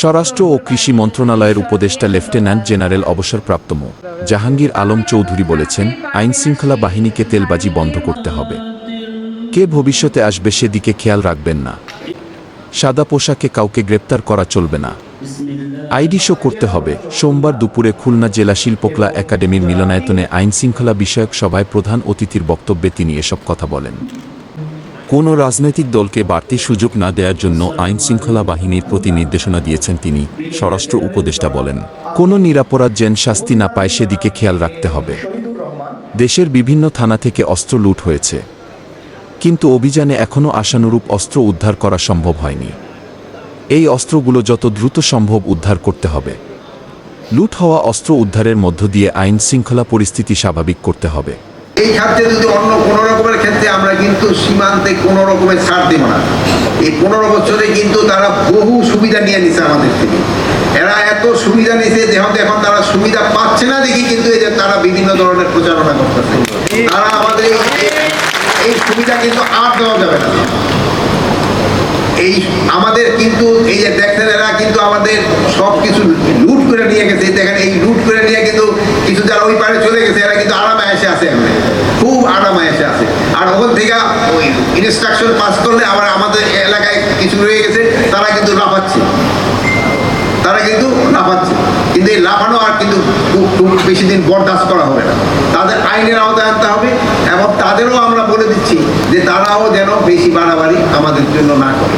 স্বরাষ্ট্র ও কৃষি মন্ত্রণালয়ের উপদেষ্টা লেফটেন্যান্ট জেনারেল অবসরপ্রাপ্ত মো. জাহাঙ্গীর আলম চৌধুরী বলেছেন আইন শৃঙ্খলা বাহিনীকে তেলবাজি বন্ধ করতে হবে। কে ভবিষ্যতে আসবে সেদিকে খেয়াল রাখবেন না। সাদা পোশাকে কাউকে গ্রেপ্তার করা চলবে না। আইডি শো করতে হবে। সোমবার দুপুরে খুলনা জেলা শিল্পকলা একাডেমির মিলনায়তনে আইন শৃঙ্খলা বিষয়ক সভায় প্রধান অতিথির বক্তব্যে তিনি এসব কথা বলেন। কোনো রাজনৈতিক দলকে বাড়তি সুযোগ না দেওয়ার জন্য আইন শৃঙ্খলা বাহিনীর প্রতি নির্দেশনা দিয়েছেন তিনি, স্বরাষ্ট্র উপদেষ্টা বলেন। কোনো নিরাপরাধ যেন শাস্তি না পায় সেদিকে খেয়াল রাখতে হবে। দেশের বিভিন্ন থানা থেকে অস্ত্র লুট হয়েছে। কিন্তু অভিযানে এখনও আশানুরূপ অস্ত্র উদ্ধার করা সম্ভব হয়নি। এই অস্ত্রগুলো যত দ্রুত সম্ভব উদ্ধার করতে হবে। লুট হওয়া অস্ত্র উদ্ধারের মধ্য দিয়ে আইন শৃঙ্খলা পরিস্থিতি স্বাভাবিক করতে হবে। এই খাতে যদি অন্য কোনো রকমের ক্ষেত্রে আমরা কিন্তু সীমান্তে কোনো রকমের ছাড় দেব না। এই পনেরো বছরে কিন্তু তারা বহু সুবিধা নিয়ে নিছে আমাদের থেকে। এরা এত সুবিধা নিছে যেহেতু এখন তারা সুবিধা পাচ্ছে না দেখি কিন্তু যে তারা বিভিন্ন ধরনের প্রচারণা করতেছে। তারা আমাদের এই সুবিধা কিন্তু আর দেওয়া যাবে না। এই আমাদের কিন্তু এই যে দেখছেন এরা কিন্তু আমাদের সব কিছু লুট করে নিয়ে গেছে। দেখেন এই লুট করে নিয়ে কিন্তু কিছু যারা ওই পারে চলে গেছে, এরা কিন্তু আরামে এসে আছে এখানে খুব আরামে এসে আছে। আর ওখান থেকে ওই ইনস্ট্রাকশন পাস করলে আবার আমাদের এলাকায় কিছু রয়ে গেছে, তারা কিন্তু লাফাচ্ছে। তারা কিন্তু লাফাচ্ছে। কিন্তু এই লাফানো আর কিন্তু খুব বেশি দিন বরদাস্ত করা হবে না। তাদের আইনের আওতায় আনতে হবে এবং তাদেরও আমরা বলে দিচ্ছি যে তারাও যেন বেশি বাড়াবাড়ি আমাদের জন্য না করে।